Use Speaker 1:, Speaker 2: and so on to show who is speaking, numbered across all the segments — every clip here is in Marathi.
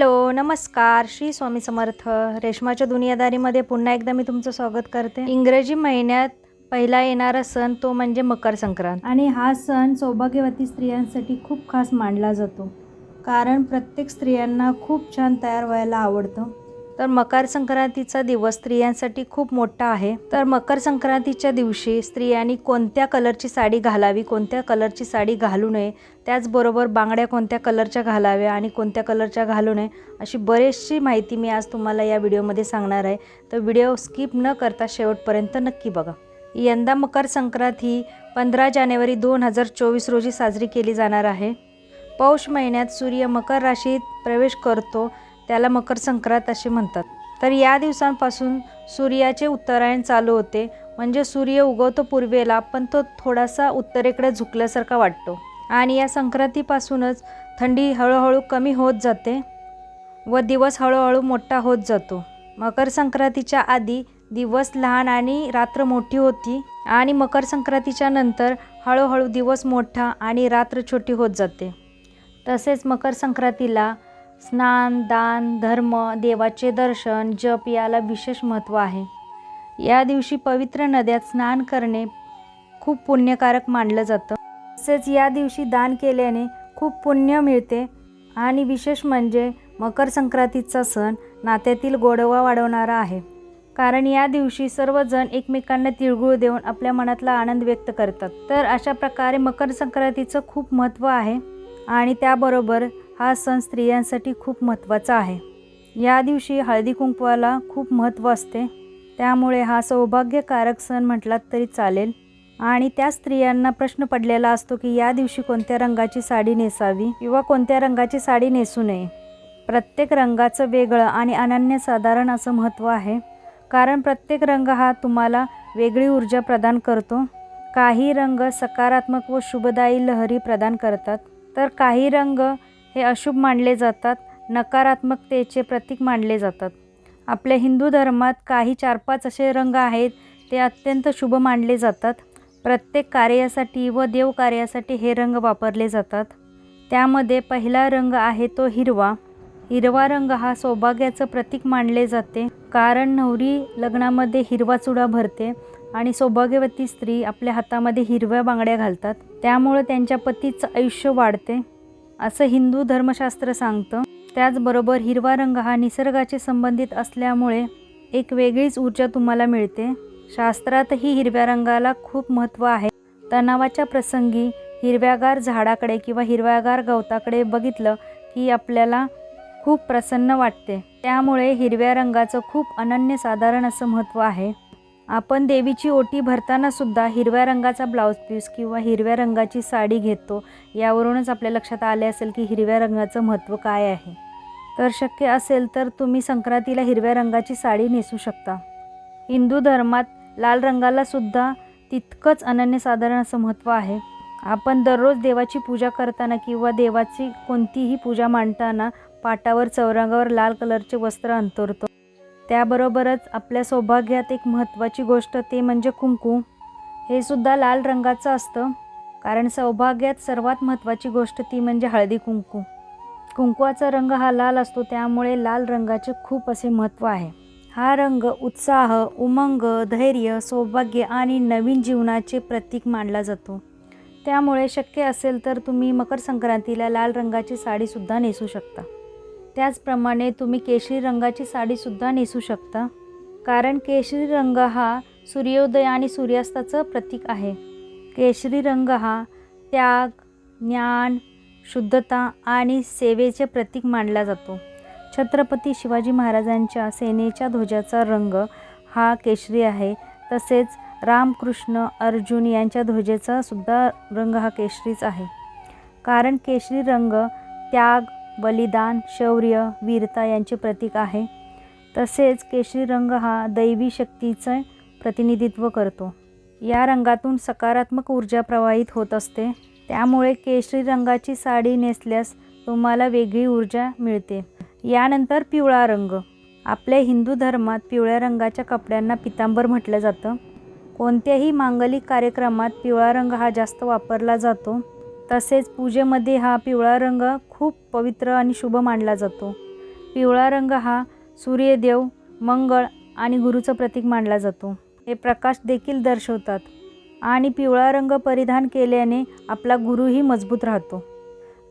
Speaker 1: हॅलो नमस्कार. श्री स्वामी समर्थ. रेशमाच्या दुनियादारीमध्ये पुन्हा एकदा मी तुमचं स्वागत करते. इंग्रजी महिन्यात पहिला येणारा सण तो म्हणजे मकर संक्रांत. आणि हा सण सौभाग्यवती स्त्रियांसाठी खूप खास मानला जातो. कारण प्रत्येक स्त्रियांना खूप छान तयार व्हायला आवडतं. तर मकर संक्रांतीचा दिवस स्त्रियांसाठी खूप मोठा आहे. तर मकर संक्रांतीच्या दिवशी स्त्रियांनी कोणत्या कलरची साडी घालावी कोणत्या कलरची साडी घालू नये त्याचबरोबर बांगड्या कोणत्या कलरच्या घालाव्या आणि कोणत्या कलरच्या घालू नये अशी बरीचशी माहिती मी आज तुम्हाला या व्हिडिओमध्ये सांगणार आहे. तर व्हिडिओ स्किप न करता शेवटपर्यंत नक्की बघा. यंदा मकर संक्रांत ही पंधरा जानेवारी दोन हजार चोवीस रोजी साजरी केली जाणार आहे. पौष महिन्यात सूर्य मकर राशीत प्रवेश करतो त्याला मकर संक्रांत असे म्हणतात. तर या दिवसांपासून सूर्याचे उत्तरायण चालू होते. म्हणजे सूर्य उगवतो पूर्वेला पण तो थोडासा उत्तरेकडे झुकल्यासारखा वाटतो. आणि या संक्रांतीपासूनच थंडी हळूहळू कमी होत जाते व दिवस हळूहळू मोठा होत जातो. मकर संक्रांतीच्या आधी दिवस लहान आणि रात्र मोठी होती आणि मकर संक्रांतीच्या नंतर हळूहळू दिवस मोठा आणि रात्र छोटी होत जाते. तसेच मकर संक्रांतीला स्नान दान धर्म देवाचे दर्शन जप याला विशेष महत्त्व आहे. या दिवशी पवित्र नद्यात स्नान करणे खूप पुण्यकारक मानलं जातं. तसेच या दिवशी दान केल्याने खूप पुण्य मिळते आणि विशेष म्हणजे मकर संक्रांतीचा सण नात्यातील गोडवा वाढवणारा आहे. कारण या दिवशी सर्वजण एकमेकांना तिळगुळ देऊन आपल्या मनातला आनंद व्यक्त करतात. तर अशा प्रकारे मकर संक्रांतीचं खूप महत्त्व आहे आणि त्याबरोबर हा सण स्त्रियांसाठी खूप महत्त्वाचा आहे. या दिवशी हळदी कुंकवाला खूप महत्त्व असते. त्यामुळे हा सौभाग्यकारक सण म्हटलात तरी चालेल. आणि त्या स्त्रियांना प्रश्न पडलेला असतो की या दिवशी कोणत्या रंगाची साडी नेसावी किंवा कोणत्या रंगाची साडी नेसू नये. प्रत्येक रंगाचं वेगळं आणि अनन्यसाधारण असं महत्त्व आहे. कारण प्रत्येक रंग हा तुम्हाला वेगळी ऊर्जा प्रदान करतो. काही रंग सकारात्मक व शुभदायी लहरी प्रदान करतात. तर काही रंग हे अशुभ मानले जातात. नकारात्मकतेचे प्रतीक मानले जातात. आपल्या हिंदू धर्मात काही चार पाच असे रंग आहेत ते अत्यंत शुभ मानले जातात. प्रत्येक कार्यासाठी व देवकार्यासाठी हे रंग वापरले जातात. त्यामध्ये पहिला रंग आहे तो हिरवा. हिरवा रंग हा सौभाग्याचं प्रतीक मानले जाते. कारण नवरी लग्नामध्ये हिरवा चुडा भरते आणि सौभाग्यवती स्त्री आपल्या हातामध्ये हिरव्या बांगड्या घालतात. त्यामुळे त्यांच्या पतीचं आयुष्य वाढते. असं हिंदू धर्मशास्त्र सांगतं. त्याचबरोबर हिरवा रंग हा निसर्गाचे संबंधित असल्यामुळे एक वेगळीच ऊर्जा तुम्हाला मिळते. शास्त्रातही हिरव्या रंगाला खूप महत्त्व आहे. तणावाच्या प्रसंगी हिरव्यागार झाडाकडे किंवा हिरव्यागार गवताकडे बघितलं की आपल्याला खूप प्रसन्न वाटते. त्यामुळे हिरव्या रंगाचं खूप अनन्यसाधारण असं महत्त्व आहे. आपण देवीची ओटी भरताना सुद्धा हिरव्या रंगाचा ब्लाऊज पीस किंवा हिरव्या रंगाची साडी घेतो यावरूनच आपल्या लक्षात आले असेल की हिरव्या रंगाचं महत्त्व काय आहे. तर शक्य असेल तर तुम्ही संक्रांतीला हिरव्या रंगाची साडी नेसू शकता. हिंदू धर्मात लाल रंगाला सुद्धा तितकंच अनन्यसाधारण असं महत्त्व आहे. आपण दररोज देवाची पूजा करताना किंवा देवाची कोणतीही पूजा मांडताना पाटावर चौरंगावर लाल कलरचे वस्त्र अंतरतो. त्याबरोबरच आपल्या सौभाग्यात एक महत्त्वाची गोष्ट ते म्हणजे कुंकू. हे सुद्धा लाल रंगाचं असतं. कारण सौभाग्यात सर्वात महत्त्वाची गोष्ट ती म्हणजे हळदी कुंकू. कुंकवाचा रंग हा लाल असतो त्यामुळे लाल रंगाचे खूप असे महत्त्व आहे. हा रंग उत्साह उमंग धैर्य सौभाग्य आणि नवीन जीवनाचे प्रतीक मानला जातो. त्यामुळे शक्य असेल तर तुम्ही मकर संक्रांतीला लाल रंगाची साडीसुद्धा नेसू शकता. त्याचप्रमाणे तुम्ही केशरी रंगाची साडीसुद्धा नेसू शकता. कारण केशरी रंग हा सूर्योदय आणि सूर्यास्ताचं प्रतीक आहे. केशरी रंग हा त्याग ज्ञान शुद्धता आणि सेवेचे प्रतीक मानला जातो. छत्रपती शिवाजी महाराजांच्या सेनेच्या ध्वजाचा रंग हा केशरी आहे. तसेच रामकृष्ण अर्जुन यांच्या ध्वजेचा सुद्धा रंग हा केशरीच आहे. कारण केशरी रंग त्याग बलिदान शौर्य वीरता यांचे प्रतीक आहे. तसेच केशरी रंग हा दैवी शक्तीचं प्रतिनिधित्व करतो. या रंगातून सकारात्मक ऊर्जा प्रवाहित होत असते. त्यामुळे केशरी रंगाची साडी नेसल्यास तुम्हाला वेगळी ऊर्जा मिळते. यानंतर पिवळा रंग. आपल्या हिंदू धर्मात पिवळ्या रंगाच्या कपड्यांना पितांबर म्हटलं जातं. कोणत्याही मांगलिक कार्यक्रमात पिवळा रंग हा जास्त वापरला जातो. तसेच पूजेमध्ये हा पिवळा रंग खूप पवित्र आणि शुभ मानला जातो. पिवळा रंग हा सूर्यदेव मंगळ आणि गुरुचं प्रतीक मानला जातो. हे प्रकाश देखील दर्शवतात आणि पिवळा रंग परिधान केल्याने आपला गुरुही मजबूत राहतो.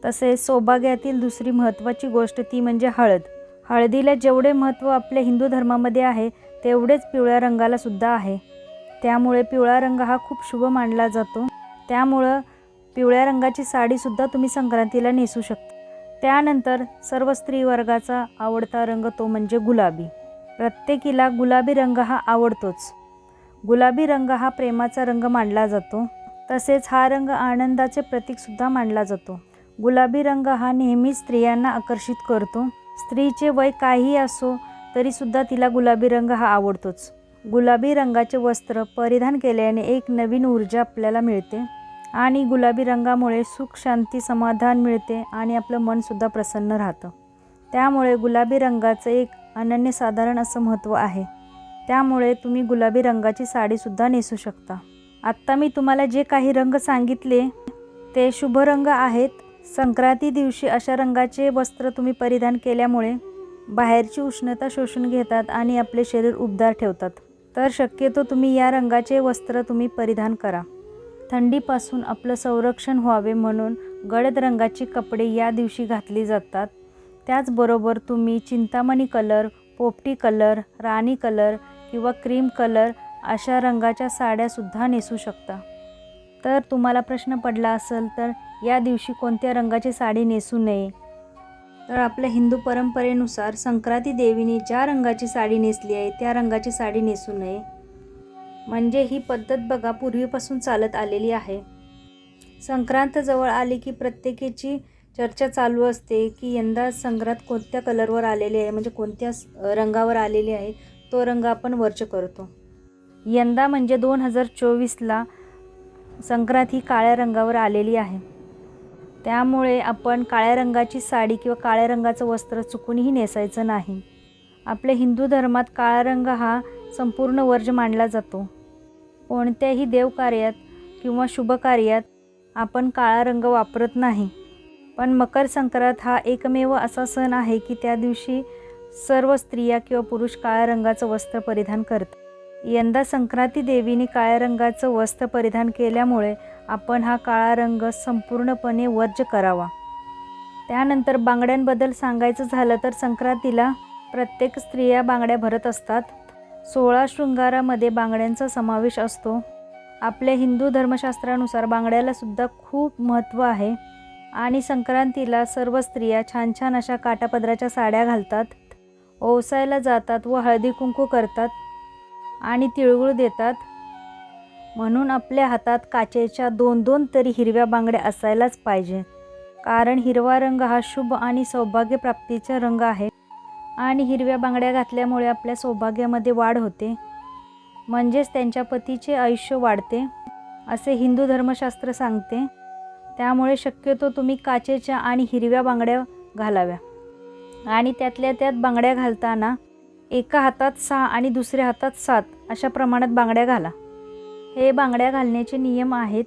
Speaker 1: तसेच सौभाग्यातील दुसरी महत्त्वाची गोष्ट ती म्हणजे हळद. हळदीला जेवढे महत्त्व आपल्या हिंदू धर्मामध्ये आहे तेवढेच पिवळ्या रंगाला सुद्धा आहे. त्यामुळे पिवळा रंग हा खूप शुभ मानला जातो. त्यामुळं पिवळ्या रंगाची साडीसुद्धा तुम्ही संक्रांतीला नेसू शकता. त्यानंतर सर्व स्त्री वर्गाचा आवडता रंग तो म्हणजे गुलाबी. प्रत्येकीला गुलाबी रंग हा आवडतोच. गुलाबी रंग हा प्रेमाचा रंग मानला जातो. तसेच हा रंग आनंदाचे प्रतीकसुद्धा मानला जातो. गुलाबी रंग हा नेहमीच स्त्रियांना आकर्षित करतो. स्त्रीचे वय काही असो तरीसुद्धा तिला गुलाबी रंग हा आवडतोच. गुलाबी रंगाचे वस्त्र परिधान केल्याने एक नवीन ऊर्जा आपल्याला मिळते. आणि गुलाबी रंगामुळे सुख शांती समाधान मिळते आणि आपलं मनसुद्धा प्रसन्न राहतं. त्यामुळे गुलाबी रंगाचं एक अनन्यसाधारण असं महत्त्व आहे. त्यामुळे तुम्ही गुलाबी रंगाची साडीसुद्धा नेसू शकता. आत्ता मी तुम्हाला जे काही रंग सांगितले ते शुभ रंग आहेत. संक्रांती दिवशी अशा रंगाचे वस्त्र तुम्ही परिधान केल्यामुळे बाहेरची उष्णता शोषून घेतात आणि आपले शरीर उबदार ठेवतात. तर शक्यतो तुम्ही या रंगाचे वस्त्र तुम्ही परिधान करा. थंडीपासून आपलं संरक्षण व्हावे म्हणून गडद रंगाची कपडे या दिवशी घातली जातात. त्याचबरोबर तुम्ही चिंतामणी कलर पोपटी कलर राणी कलर किंवा क्रीम कलर अशा रंगाच्या साड्यासुद्धा नेसू शकता. तर तुम्हाला प्रश्न पडला असेल तर या दिवशी कोणत्या रंगाची साडी नेसू नये? तर आपल्या हिंदू परंपरेनुसार संक्रांती देवीने ज्या रंगाची साडी नेसली आहे त्या रंगाची साडी नेसू नये. म्हणजे ही पद्धत बघा पूर्वीपासून चालत आलेली आहे. संक्रांत जवळ आली की प्रत्येकीची चर्चा चालू असते की यंदा संक्रांत कोणत्या कलरवर आलेली आहे म्हणजे कोणत्या रंगावर आलेली आहे तो रंग आपण वर्च करतो. यंदा म्हणजे दोन हजार चोवीसला संक्रांत ही काळ्या रंगावर आलेली आहे. त्यामुळे आपण काळ्या रंगाची साडी किंवा काळ्या रंगाचं वस्त्र चुकूनही नेसायचं नाही. आपल्या हिंदू धर्मात काळा रंग हा संपूर्ण वर्ज मानला जातो. कोणत्याही देवकार्यात किंवा शुभकार्यात आपण काळा रंग वापरत नाही. पण मकर संक्रांत हा एकमेव असा सण आहे की त्या दिवशी सर्व स्त्रिया किंवा पुरुष काळ्या रंगाचं वस्त्र परिधान करतात. यंदा संक्रांती देवीने काळ्या रंगाचं वस्त्र परिधान केल्यामुळे आपण हा काळा रंग संपूर्णपणे वर्ज करावा. त्यानंतर बांगड्यांबद्दल सांगायचं झालं तर संक्रांतीला प्रत्येक स्त्रिया बांगड्या भरत असतात. सोळा शृंगारामध्ये बांगड्यांचा समावेश असतो. आपल्या हिंदू धर्मशास्त्रानुसार बांगड्यालासुद्धा खूप महत्त्व आहे. आणि संक्रांतीला सर्व स्त्रिया छान छान अशा काटापदराच्या साड्या घालतात ओवसायला जातात व हळदी कुंकू करतात आणि तिळगुळ देतात. म्हणून आपल्या हातात काचेच्या दोन दोन तरी हिरव्या बांगड्या असायलाच पाहिजे. कारण हिरवा रंग हा शुभ आणि सौभाग्य प्राप्तीचा रंग आहे. आणि हिरव्या बांगड्या घातल्यामुळे आपल्या सौभाग्यामध्ये वाढ होते. म्हणजेच त्यांच्या पतीचे आयुष्य वाढते असे हिंदू धर्मशास्त्र सांगते. त्यामुळे शक्यतो तुम्ही काचेच्या आणि हिरव्या बांगड्या घालाव्या. आणि त्यातल्या त्यात बांगड्या घालताना एका हातात सहा आणि दुसऱ्या हातात सात अशा प्रमाणात बांगड्या घाला. हे बांगड्या घालण्याचे नियम आहेत.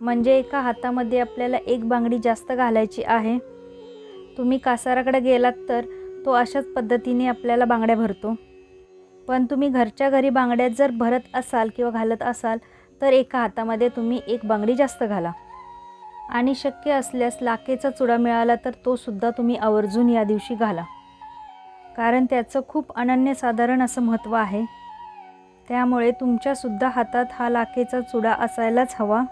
Speaker 1: म्हणजे एका हातामध्ये आपल्याला एक बांगडी जास्त घालायची आहे. तुम्ही कासाराकडे गेलात तर तो अशाच पद्धतीने आपल्याला बांगड्या भरतो. पण तुम्ही घरच्या घरी बांगड्या जर भरत असाल किंवा घालत असाल तर एका हातामध्ये तुम्ही एक बांगडी जास्त घाला. आणि शक्य असल्यास लाकेचा चुडा मिळाला तर तो सुद्धा तुम्ही आवर्जून या दिवशी घाला. कारण त्याचं खूप अनन्यसाधारण असं महत्त्व आहे. त्यामुळे तुमच्यासुद्धा हातात हा लाखेचा चुडा असायलाच हवा.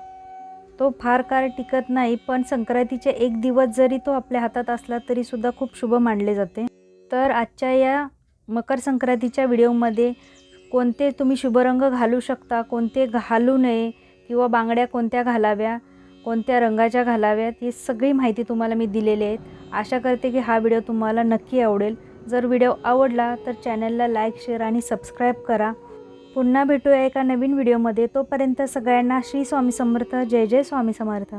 Speaker 1: तो फार काळ टिकत नाही पण संक्रांतीचे एक दिवस जरी तो आपल्या हातात असला तरीसुद्धा खूप शुभ मानले जाते. तर आजच्या या मकर संक्रांतीच्या व्हिडिओमध्ये कोणते तुम्ही शुभरंग घालू शकता कोणते घालू नये किंवा बांगड्या कोणत्या घालाव्या कोणत्या रंगाच्या घालाव्यात ही सगळी माहिती तुम्हाला मी दिलेली आहेत. आशा करते की हा व्हिडिओ तुम्हाला नक्की आवडेल. जर व्हिडिओ आवडला तर चॅनलला लाईक शेअर आणि सबस्क्राईब करा. पुन्हा भेटूया एका नवीन व्हिडिओमध्ये. तोपर्यंत सगळ्यांना श्री स्वामी समर्थ. जय जय स्वामी समर्थ.